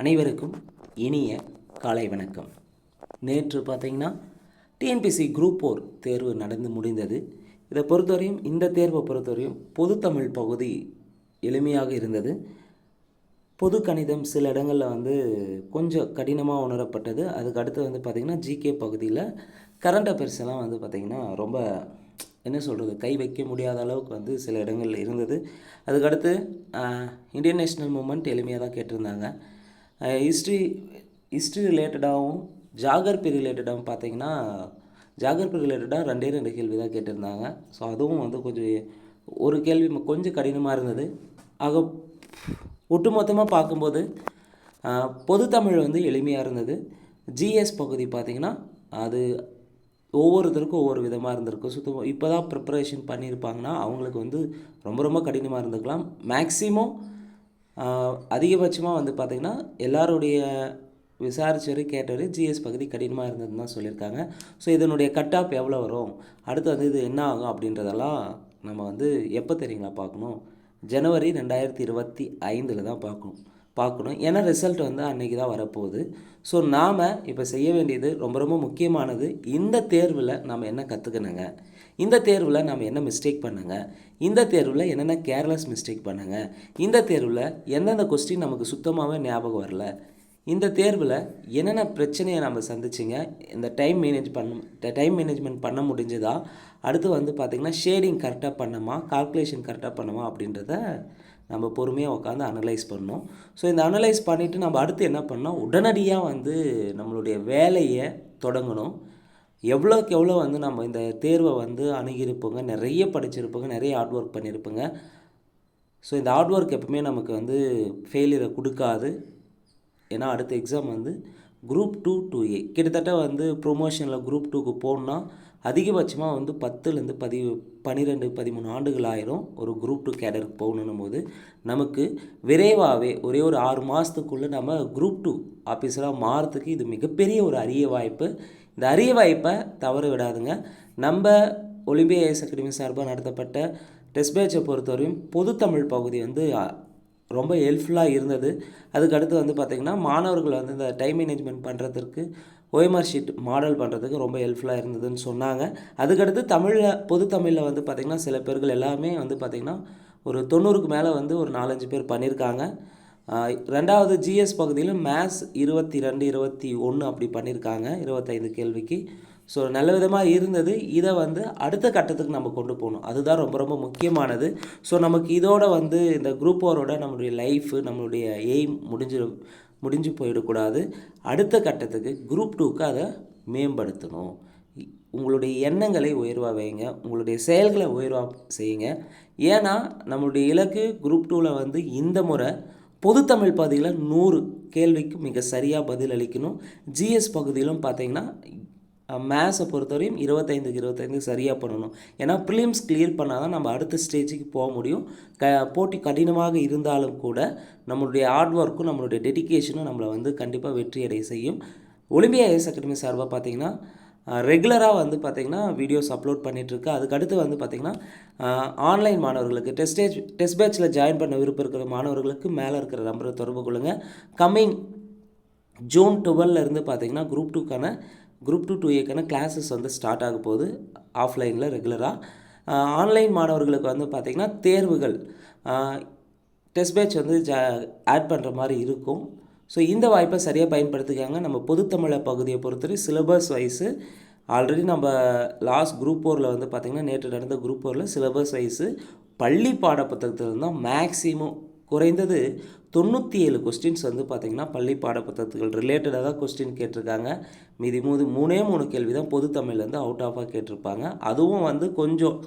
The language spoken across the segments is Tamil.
அனைவருக்கும் இனிய காலை வணக்கம். நேற்று பார்த்தீங்கன்னா டிஎன்பிசி குரூப் ஃபோர் தேர்வு நடந்து முடிந்தது. இதை பொறுத்தவரையும் இந்த தேர்வை பொறுத்தவரையும் பொதுத்தமிழ் பகுதி எளிமையாக இருந்தது. பொது கணிதம் சில இடங்களில் வந்து கொஞ்சம் கடினமாக உணரப்பட்டது. அதுக்கு அடுத்து வந்து பார்த்திங்கன்னா ஜிகே பகுதியில் கரண்ட் அஃபேர்ஸ் எல்லாம் வந்து பார்த்திங்கன்னா ரொம்ப என்ன சொல்கிறது கை வைக்க முடியாத அளவுக்கு வந்து சில இடங்களில் இருந்தது. அதுக்கடுத்து இந்தியன் நேஷ்னல் மூமெண்ட் எளிமையாக தான் கேட்டிருந்தாங்க. ஹிஸ்ட்ரி ஹிஸ்ட்ரி ரிலேட்டடாகவும் ஜாகிரபி ரிலேட்டடாகவும் பார்த்தீங்கன்னா ஜாகிரபி ரிலேட்டடாக ரெண்டே ரெண்டு கேள்வி தான் கேட்டிருந்தாங்க. ஸோ அதுவும் வந்து கொஞ்சம் ஒரு கேள்வி கொஞ்சம் கடினமாக இருந்தது. ஆக ஒட்டுமொத்தமாக பார்க்கும்போது பொதுத்தமிழ் வந்து எளிமையாக இருந்தது. ஜிஎஸ் பகுதி பார்த்திங்கன்னா அது ஒவ்வொருத்தருக்கும் ஒவ்வொரு விதமாக இருந்திருக்கும். சுத்தமாக இப்போ தான் ப்ரிப்பரேஷன் பண்ணியிருப்பாங்கன்னா அவங்களுக்கு வந்து ரொம்ப ரொம்ப கடினமாக இருந்திருக்கலாம் மேக்ஸிமம் அதிகபட்சமாக வந்து பார்த்திங்கன்னா எல்லாருடைய விசாரிச்சவர் கேட்டவர் ஜிஎஸ் பகுதி கடினமாக இருந்ததுன்னு தான் சொல்லியிருக்காங்க. ஸோ இதனுடைய கட் ஆஃப் எவ்வளோ வரும்? அடுத்து வந்து இது என்ன ஆகும் அப்படின்றதெல்லாம் நம்ம வந்து எப்போ தெரியுங்களா பார்க்கணும்? ஜனவரி ரெண்டாயிரத்தி இருபத்தி ஐந்தில் தான் பார்க்கணும். பார்க்கணும். ஏன்னா ரிசல்ட் வந்து அன்றைக்கி தான் வரப்போகுது. ஸோ நாம் இப்போ செய்ய வேண்டியது ரொம்ப ரொம்ப முக்கியமானது. இந்த தேர்வில் நாம் என்ன கற்றுக்கணுங்க இந்த தேர்வில் நாம் என்ன மிஸ்டேக் பண்ணுங்க? இந்த தேர்வில் என்னென்ன கேர்லெஸ் மிஸ்டேக் பண்ணுங்க? இந்த தேர்வில் எந்தெந்த கொஸ்டின் நமக்கு சுத்தமாகவே ஞாபகம் வரல? இந்த தேர்வில் என்னென்ன பிரச்சனையை நம்ம சந்திச்சிங்க? இந்த டைம் மேனேஜ் பண்ண டைம் மேனேஜ்மெண்ட் பண்ண முடிஞ்சதா? அடுத்து வந்து பார்த்திங்கன்னா ஷேடிங் கரெக்டாக பண்ணமா கால்குலேஷன் கரெக்டாக பண்ணமா அப்படின்றத நம்ம பொறுமையாக உட்காந்து அனலைஸ் பண்ணணும். ஸோ இந்த அனலைஸ் பண்ணிவிட்டு நம்ம அடுத்து என்ன பண்ணோம் உடனடியாக வந்து நம்மளுடைய வேலையை தொடங்கணும். எவ்வளோக்கு எவ்வளோ வந்து நம்ம இந்த தேர்வை வந்து அணுகியிருப்போங்க நிறைய படிச்சிருப்போங்க நிறைய ஹார்ட் ஒர்க் பண்ணியிருப்போங்க. ஸோ இந்த ஹார்ட் ஒர்க் எப்பவுமே நமக்கு வந்து ஃபெயிலியரை கொடுக்காது. ஏன்னா அடுத்த எக்ஸாம் வந்து குரூப் டூ டூ ஏ கிட்டத்தட்ட வந்து ப்ரொமோஷனில் குரூப் டூக்கு போகணுன்னா அதிகபட்சமாக வந்து பத்துலேருந்து பதி பன்னிரெண்டு பதிமூணு ஆண்டுகள் ஆயிரும் ஒரு குரூப் டூ கேடருக்கு போகணும் போது நமக்கு விரைவாகவே ஒரே ஒரு ஆறு மாதத்துக்குள்ளே நம்ம குரூப் டூ ஆஃபீஸராக மாறத்துக்கு இது மிகப்பெரிய ஒரு அரிய வாய்ப்பு. இந்த அரிய வாய்ப்பை தவறு விடாதுங்க. நம்ம ஒலிம்பியா ஐஎஸ் அகாடமி சார்பாக நடத்தப்பட்ட டெஸ்ட் பேட்சை பொறுத்தவரையும் பொதுத்தமிழ் பகுதி வந்து ரொம்ப ஹெல்ப்ஃபுல்லாக இருந்தது. அதுக்கு அடுத்து வந்து பார்த்திங்கன்னா மாணவர்கள் வந்து இந்த டைம் மேனேஜ்மெண்ட் பண்ணுறதுக்கு ஓஎம்ஆர் ஷீட் மாடல் பண்ணுறதுக்கு ரொம்ப ஹெல்ப்ஃபுல்லாக இருந்ததுன்னு சொன்னாங்க. அதுக்கடுத்து தமிழில் பொது தமிழில் வந்து பார்த்திங்கன்னா சில பேர்கள் எல்லாமே வந்து பார்த்திங்கன்னா ஒரு தொண்ணூறுக்கு மேலே வந்து ஒரு நாலஞ்சு பேர் பண்ணியிருக்காங்க. ரெண்டாவது ஜிஎஸ் பகுதியில் மேத்ஸ் இருபத்தி ரெண்டு இருபத்தி ஒன்று அப்படி பண்ணியிருக்காங்க இருபத்தைந்து கேள்விக்கு. ஸோ நல்ல விதமாக இருந்தது. இதை வந்து அடுத்த கட்டத்துக்கு நம்ம கொண்டு போகணும். அதுதான் ரொம்ப ரொம்ப முக்கியமானது. ஸோ நமக்கு இதோட வந்து இந்த குரூப் ஓரோட நம்மளுடைய லைஃபு நம்மளுடைய எய்ம் முடிஞ்சு முடிஞ்சு போயிடக்கூடாது. அடுத்த கட்டத்துக்கு குரூப் டூக்கு அதை மேம்படுத்தணும். உங்களுடைய எண்ணங்களை உயர்வாக வைங்க. உங்களுடைய செயல்களை உயர்வாக செய்யுங்க. ஏன்னா நம்மளுடைய இலக்கு குரூப் டூவில் வந்து இந்த முறை பொதுத்தமிழ் பகுதியில் நூறு கேள்விக்கு மிக சரியாக பதில் அளிக்கணும். ஜிஎஸ் பகுதியிலும் பார்த்தீங்கன்னா மேத்ஸை பொறுத்தவரையும் இருபத்தைந்துக்கு இருபத்தைந்து சரியாக பண்ணணும். ஏன்னா ப்ரிலிம்ஸ் கிளியர் பண்ணால் தான் நம்ம அடுத்த ஸ்டேஜுக்கு போக முடியும். க போட்டி கடினமாக இருந்தாலும் கூட நம்மளுடைய ஹார்ட் ஒர்க்கும் நம்மளுடைய டெடிகேஷனும் நம்மளை வந்து கண்டிப்பாக வெற்றி அடைய செய்யும். ஒலிம்பியா ஐஎஸ் அகாடமி சார்பாக பார்த்தீங்கன்னா ரெகுலராக வந்து பார்த்திங்கன்னா வீடியோஸ் அப்லோட் பண்ணிகிட்ருக்கு அதுக்கு அடுத்து வந்து பார்த்திங்கன்னா ஆன்லைன் மாணவர்களுக்கு டெஸ்டேஜ் டெஸ்ட் பேட்சில் ஜாயின் பண்ண விருப்பம் இருக்கிற மாணவர்களுக்கு மேலே இருக்கிற நம்பரை தொடர்பு கொள்ளுங்கள் கம்மிங் ஜூன் 12 இருந்து பார்த்தீங்கன்னா குரூப் டூக்கான குரூப் டூ டூ ஏக்கான கிளாஸஸ் வந்து ஸ்டார்ட் ஆக போகுது. ஆஃப்லைனில் ரெகுலராக ஆன்லைன் மாணவர்களுக்கு வந்து பார்த்திங்கன்னா தேர்வுகள் டெஸ்ட் பேட்ச் வந்து ஜா ஆட் பண்ணுற மாதிரி இருக்கும். ஸோ இந்த வாய்ப்பை சரியாக பயன்படுத்திக்காங்க. நம்ம பொதுத்தமிழை பகுதியை பொறுத்தவரை சிலபஸ் வைஸு ஆல்ரெடி நம்ம லாஸ்ட் குரூப் ஃபோரில் வந்து பார்த்திங்கன்னா நேற்று நடந்த குரூப் ஃபோரில் சிலபஸ் வைஸு பள்ளி பாடப்புத்தகத்தில் தான் மேக்ஸிமம் குறைந்தது தொண்ணூற்றி ஏழு கொஸ்டின்ஸ் வந்து பார்த்திங்கன்னா பள்ளி பாடப்புத்தகத்துகள் ரிலேட்டடாக தான் கொஸ்டின் கேட்டிருக்காங்க. மீதி மூணு மூணே மூணு கேள்வி தான் பொதுத்தமிழ்லேருந்து அவுட் ஆஃபாக கேட்டிருப்பாங்க. அதுவும் வந்து கொஞ்சம்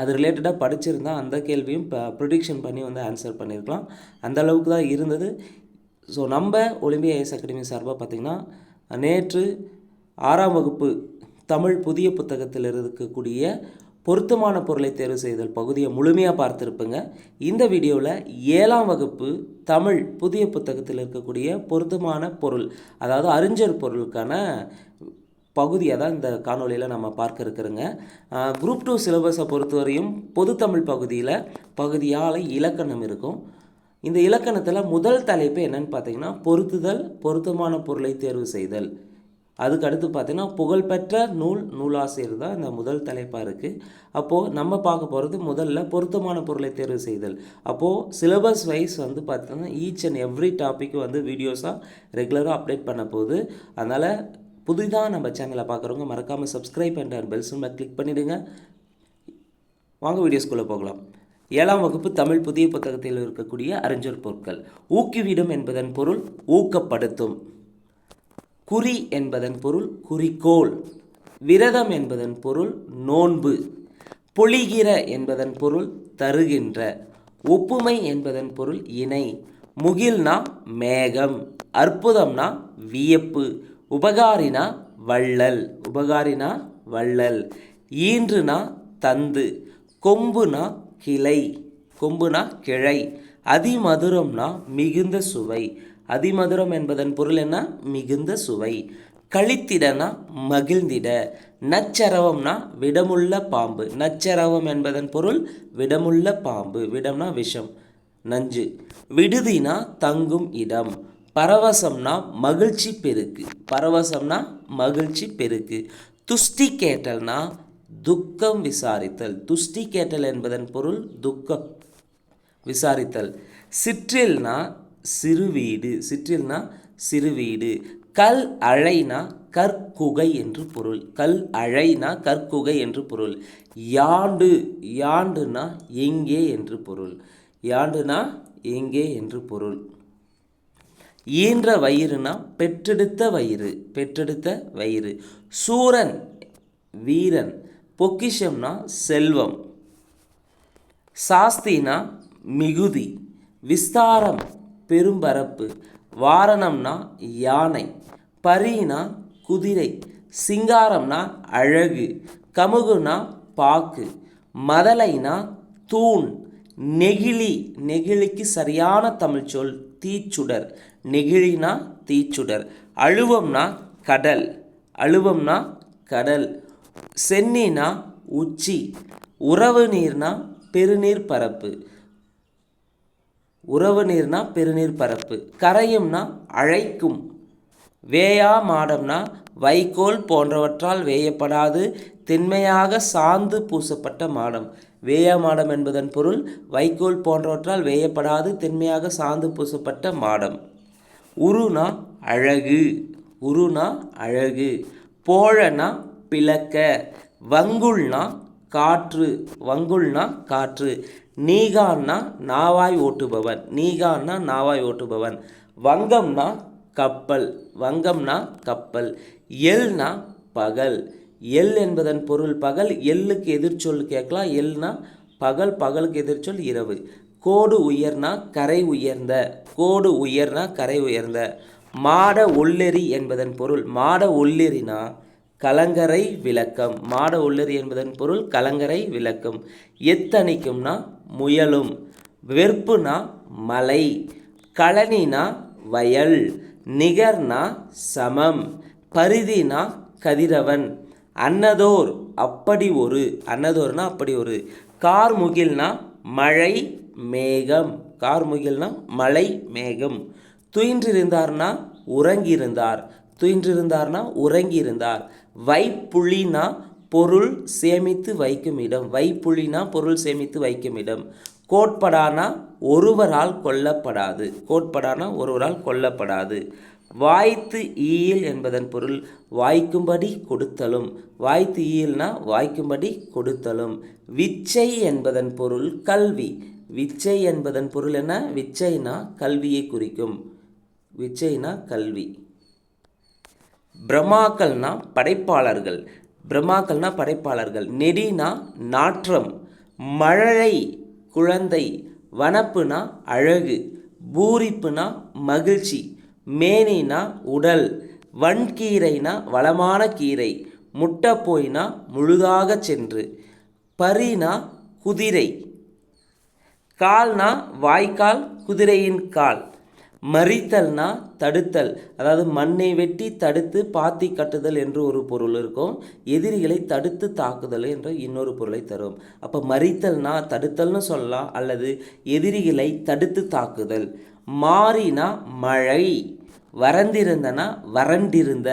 அது ரிலேட்டடாக படிச்சிருந்தா அந்த கேள்வியும் இப்போ ப்ரொடிக்ஷன் பண்ணி வந்து ஆன்சர் பண்ணியிருக்கலாம் அந்த அளவுக்கு தான் இருந்தது. ஸோ நம்ம ஒலிம்பியா ஐஎஸ் அகாடமி சார்பாக பார்த்திங்கன்னா நேற்று ஆறாம் வகுப்பு தமிழ் புதிய புத்தகத்தில் இருக்கக்கூடிய பொருத்தமான பொருளை தேர்வு செய்தல் பகுதியை முழுமையாக பார்த்துருப்பேங்க. இந்த வீடியோவில் ஏழாம் வகுப்பு தமிழ் புதிய புத்தகத்தில் இருக்கக்கூடிய பொருத்தமான பொருள் அதாவது அறிஞர் பொருளுக்கான பகுதியை தான் இந்த காணொளியில் நம்ம பார்க்க இருக்கிறோங்க. குரூப் டூ சிலபஸை பொறுத்தவரையும் பொதுத்தமிழ் பகுதியில் பகுதியால் இலக்கணம் இருக்கும். இந்த இலக்கணத்தில் முதல் தலைப்பு என்னன்னு பார்த்தீங்கன்னா பொருத்துதல் பொருத்தமான பொருளை தேர்வு செய்தல். அதுக்கு அடுத்து பார்த்தீங்கன்னா புகழ்பெற்ற நூல் நூலாசிரியர் தான் இந்த முதல் தலைப்பாக இருக்குது அப்போது நம்ம பார்க்க போகிறது முதல்ல பொருத்தமான பொருளை தேர்வு செய்தல். அப்போது சிலபஸ் வைஸ் வந்து பார்த்தீங்கன்னா ஈச் அண்ட் எவ்ரி டாப்பிக்கு வந்து வீடியோஸாக ரெகுலராக அப்டேட் பண்ண போகுது. அதனால் புதிதாக நம்ம சேனலை பார்க்குறவங்க மறக்காமல் சப்ஸ்கிரைப் அண்ட் பெல் சிம்மை கிளிக் பண்ணிவிடுங்க வாங்க வீடியோஸ்குள்ளே போகலாம். ஏழாம் வகுப்பு தமிழ் புதிய புத்தகத்தில் இருக்கக்கூடிய அறிஞர் பொருட்கள். ஊக்குவிடும் என்பதன் பொருள் ஊக்கப்படுத்தும். குறி என்பதன் பொருள் குறிக்கோள். விரதம் என்பதன் பொருள் நோன்பு. பொழிகிற என்பதன் பொருள் தருகின்ற. ஒப்புமை என்பதன் பொருள் இணை. முகில்னா மேகம். அற்புதம்னா வியப்பு. உபகாரினா வள்ளல். உபகாரினா வள்ளல். ஈன்றுனா தந்து. கொம்புனா கிளை கொம்புனா கிளை அதிமதுரம்னா மிகுந்த சுவை. அதிமதுரம் என்பதன் பொருள் என்ன? மிகுந்த சுவை. கழித்திடனா மகிழ்ந்திட. நச்சரவம்னா விடமுள்ள பாம்பு. நச்சரவம் என்பதன் பொருள் விடமுள்ள பாம்பு. விடம்னா விஷம் நஞ்சு. விடுதினா தங்கும் இடம். பரவசம்னா மகிழ்ச்சி பெருக்கு. பரவசம்னா மகிழ்ச்சி பெருக்கு. துஷ்டி கேட்டல்னா துக்கம் விசாரித்தல். துஷ்டி கேட்டல் என்பதன் பொருள் துக்கம் விசாரித்தல். சிற்றில்னா சிறுவீடு சிற்றில்னா சிறுவீடு கல் அழைனா கற்குகை என்று பொருள். கல் அழைனா கற்குகை என்று பொருள். யாண்டு யாண்டுனா எங்கே என்று பொருள். யாண்டுனா எங்கே என்று பொருள். ஈன்ற வயிறுனா பெற்றெடுத்த வயிறு பெற்றெடுத்த வயிறு. சூரன் வீரன் பொக்கிஷம்னா செல்வம். சாஸ்தினா மிகுதி. விஸ்தாரம் பெரும்பரப்பு. வாரணம்னா யானை. பரினா குதிரை. சிங்காரம்னா அழகு. கமுகுனா பாக்கு. மதலைனா தூண். நெகிழி. நெகிழிக்கு சரியான தமிழ் சொல் தீச்சுடர். நெகிழினா தீச்சுடர். அழுவம்னா கடல். அழுவம்னா கடல். சென்னினா உச்சி உறவு நீர்னா பெருநீர் பரப்பு. உறவு நீர்னா பெருநீர் பரப்பு. கரையும்னா அழைக்கும். வேயா மாடம்னா வைக்கோல் போன்றவற்றால் வேயப்படாது. திண்மையாக சாந்து பூசப்பட்ட மாடம். வேயா மாடம் என்பதன் பொருள் வைக்கோல் போன்றவற்றால் வேயப்படாது திண்மையாக சாந்து பூசப்பட்ட மாடம். உருனா அழகு. உருனா அழகு. போழனா பிளக்க. வங்குள்னா காற்று வங்குள்னா காற்று. நீகான்னா நாவாய் ஓட்டுபவன் நீகான்னா நாவாய் ஓட்டுபவன். வங்கம்னா கப்பல் வங்கம்னா கப்பல். எல்னா பகல். எல் என்பதன் பொருள் பகல். எல்லுக்கு எதிர்ச்சொல் கேட்கலாம். எல்னா பகல் பகலுக்கு எதிர்ச்சொல் இரவு. கோடு உயர்னா கரை உயர்ந்த. கோடு உயர்னா கரை உயர்ந்த. மாட ஒல்லெறி என்பதன் பொருள். மாட ஒல்லெறினா கலங்கரை விளக்கம். மாட உள்ளது என்பதன் பொருள் கலங்கரை விளக்கம். எத்தனிக்கும்னா முயலும். வெறுப்புனா மலை. களனினா வயல். நிகர்னா சமம். பரிதினா கதிரவன். அன்னதோர் அப்படி ஒரு. அன்னதோர்னா அப்படி ஒரு. கார்முகில்னா மழை மேகம். கார்முகில்னா மழை மேகம். துயின்றிருந்தார்னா உறங்கியிருந்தார். துயின்றிருந்தார்னா உறங்கியிருந்தார். வைப்புழினா பொருள் சேமித்து வைக்கும் இடம். வைப்புளினா பொருள் சேமித்து வைக்கும் இடம். கோட்படானா ஒருவரால் கொல்லப்படாது. கோட்படானா ஒருவரால் கொல்லப்படாது. வாய்த்து ஈயில் என்பதன் பொருள் வாய்க்கும்படி கொடுத்தலும். வாய்த்து ஈயில்னா வாய்க்கும்படி கொடுத்தலும். விச்சை என்பதன் பொருள் கல்வி. விச்சை என்பதன் பொருள் என்ன? விச்சைனா கல்வியை குறிக்கும். விச்சைனா கல்வி. பிரம்மாக்கள்னா படைப்பாளர்கள். பிரம்மாக்கள்னா படைப்பாளர்கள். நெடினா நாற்றம். மழலை குழந்தை. வனப்புனா அழகு. பூரிப்புனா மகிழ்ச்சி. மேனினா உடல். வன்கீரைனா வளமான கீரை. முட்டை போய்னா முழுதாக சென்று. பரினா குதிரை. கால்னா வாய்க்கால் குதிரையின் கால். மறித்தல்னா தடுத்தல். அதாவது மண்ணை வெட்டி தடுத்து பாத்தி கட்டுதல் என்று ஒரு பொருள் இருக்கும். எதிரிகளை தடுத்து தாக்குதல் என்ற இன்னொரு பொருளை தரும். அப்போ மறித்தல்னா தடுத்தல்னு சொல்லலாம் அல்லது எதிரிகளை தடுத்து தாக்குதல். மாறினா மழை. வறந்திருந்தனா வறண்டிருந்த.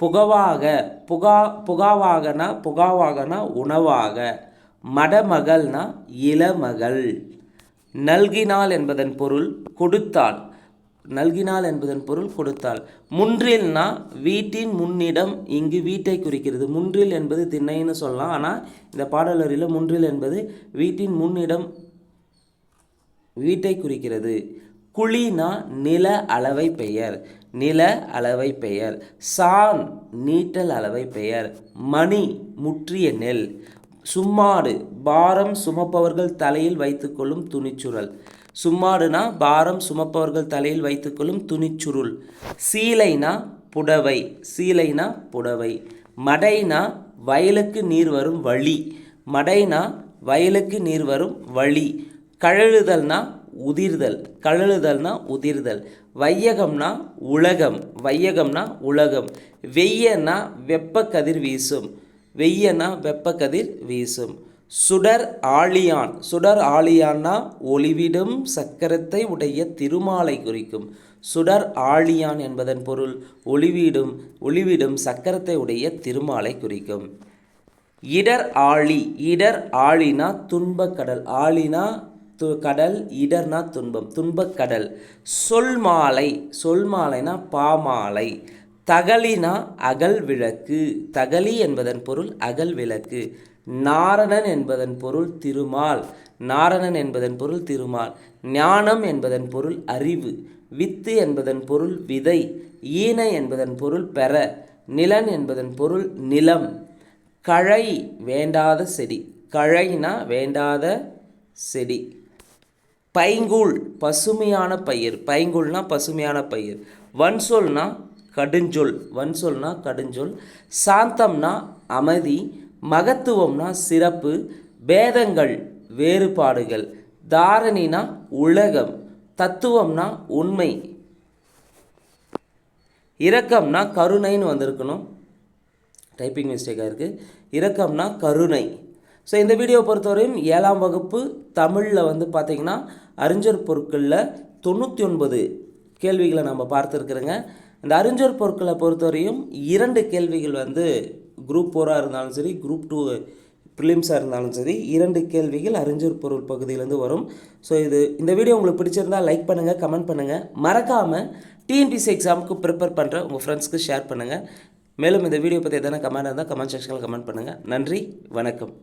புகவாக புகா புகாவாகனா புகாவாகனா உணவாக. மடமகள்னா இளமகள். நல்கினாள் என்பதன் பொருள் கொடுத்தாள் நல்கினாள் என்பதன் பொருள் கொடுத்தாள் முன்றில்னா வீட்டின் முன்னிடம் இங்கு வீட்டை குறிக்கிறது. முன்றில் என்பது திண்ணைன்னு சொல்லலாம். ஆனால் இந்த பாடலரில் முன்றில் என்பது வீட்டின் முன்னிடம் வீட்டை குறிக்கிறது. குழினா நில அளவை பெயர். நில அளவை பெயர். சான் நீட்டல் அளவை பெயர். மணி முற்றிய நெல். சும்மாடு பாரம் சுமப்பவர்கள் தலையில் வைத்துக்கொள்ளும் துணிச்சுரல். சும்மாடுனா பாரம் சுமப்பவர்கள் தலையில் வைத்துக்கொள்ளும் துணிச்சுருள். சீலைனா புடவை சீலைனா புடவை. மடைனா வயலுக்கு நீர் வரும் வழி. மடைனா வயலுக்கு நீர் வரும் வழி. கழழுதல்னா உதிர்தல் கழழுதல்னா உதிர்தல். வையகம்னா உலகம் வையகம்னா உலகம். வெய்யனா வெப்ப கதிர் வீசும் வெய்யனா வெப்ப கதிர் வீசும். சுடர் ஆழியான். சுடர் ஆழியான்னா ஒளிவிடும் சக்கரத்தை உடைய திருமாலை குறிக்கும். சுடர் ஆழியான் என்பதன் பொருள் ஒளிவிடும் ஒளிவிடும் சக்கரத்தை உடைய திருமாலை குறிக்கும். இடர் ஆழி. இடர் ஆழினா துன்பக்கடல். ஆழினா து கடல். இடர்னா துன்பம். துன்பக்கடல். சொல்மாலை. சொல்மாலைனா பாமாலை. தகலினா அகல் விளக்கு. தகலி என்பதன் பொருள் அகல் விளக்கு. நாரணன் என்பதன் பொருள் திருமால். நாரணன் என்பதன் பொருள் திருமால். ஞானம் என்பதன் பொருள் அறிவு. வித்து என்பதன் பொருள் விதை. ஈனை என்பதன் பொருள் பெற. நிலன் என்பதன் பொருள் நிலம். கழை வேண்டாத செடி. கழைனா வேண்டாத செடி. பைங்கூழ் பசுமையான பயிர். பைங்கூழ்னா பசுமையான பயிர். வன்சொல்னா கடுஞ்சொல். வன்சொல்னா கடுஞ்சொல். சாந்தம்னா அமைதி. மகத்துவம்னா சிறப்பு பேதங்கள் வேறுபாடுகள் தாரணினா உலகம் தத்துவம்னா உண்மை. இரக்கம்னா கருணைன்னு வந்திருக்கணும். டைப்பிங் மிஸ்டேக்காக இருக்குது இரக்கம்னா கருணை. ஸோ இந்த வீடியோ பொறுத்தவரையும் ஏழாம் வகுப்பு தமிழில் வந்து பார்த்திங்கன்னா அறிஞர் பொருட்களில் தொண்ணூற்றி ஒன்பது கேள்விகளை நம்ம பார்த்துருக்குறோங்க. இந்த அறிஞர் பொருட்களை பொறுத்தவரையும் இரண்டு கேள்விகள் வந்து குரூப் ஃபோராக இருந்தாலும் சரி குரூப் டூ ப்ரிலிம்ஸாக இருந்தாலும் சரி இரண்டு கேள்விகள் அறிஞர் பொருள் பகுதியிலேருந்து வரும். ஸோ இது இந்த வீடியோ உங்களுக்கு பிடிச்சிருந்தால் லைக் பண்ணுங்கள் கமெண்ட் பண்ணுங்கள் மறக்காமல் டிஎன்பிசி எக்ஸாமுக்கு ப்ரிப்பேர் பண்ணுற உங்கள் ஃப்ரெண்ட்ஸ்க்கு ஷேர் பண்ணுங்கள் மேலும் இந்த வீடியோ பற்றி எதனா கமெண்ட் இருந்தால் கமெண்ட் செக்ஷனில் கமெண்ட் பண்ணுங்கள் நன்றி வணக்கம்.